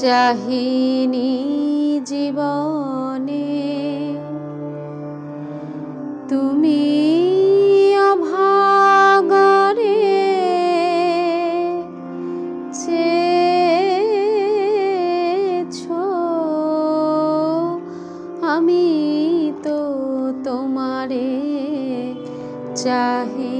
চাহিনি জীবনে। তুমি অভাগরে আমি তো তোমারে চাহি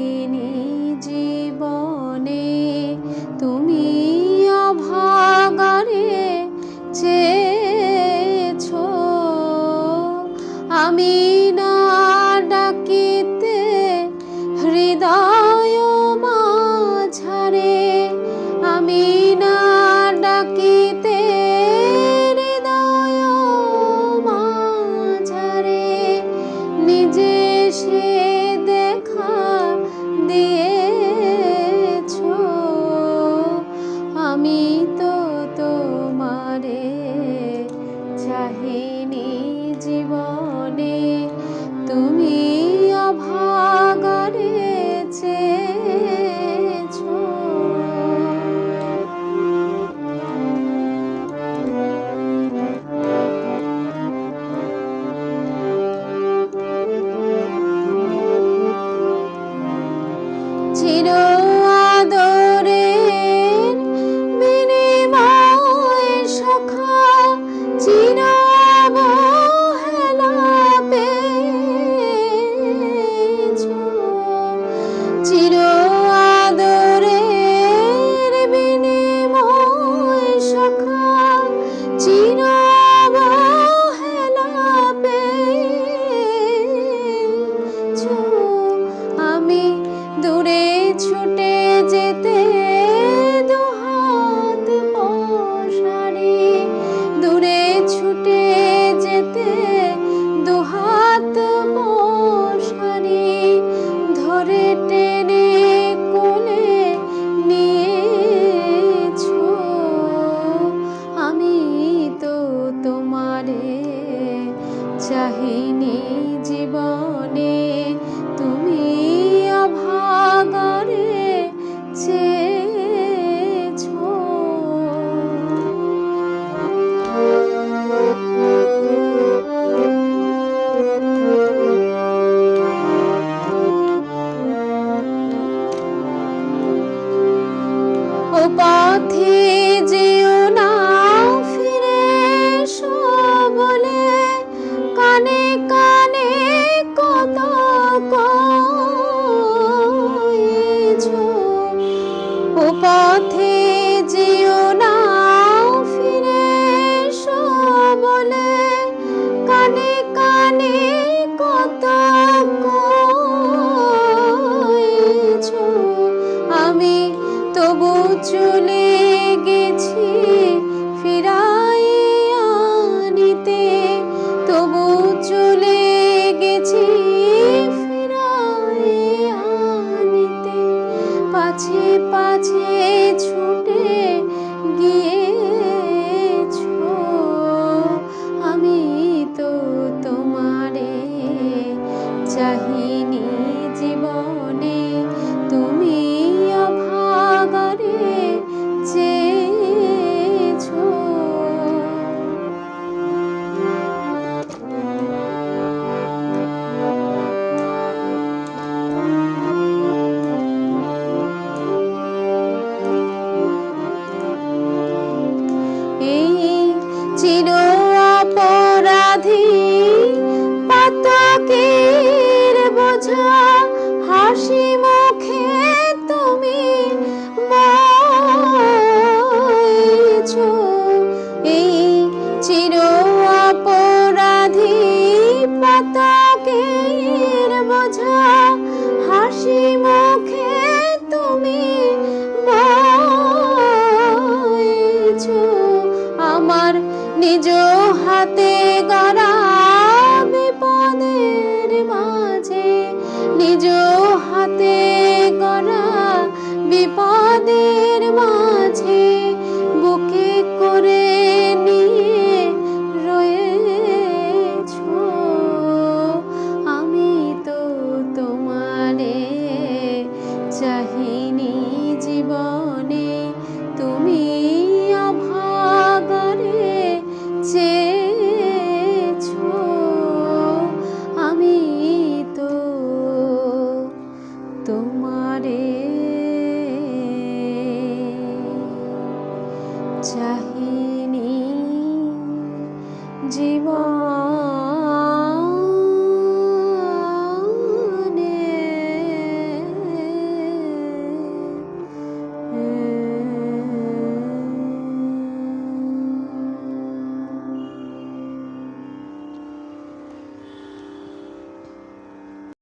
পথে যে হাতে গড়া বিপদের মাঝে নিজ হাতে গড়া বিপদের মাঝে। জীবন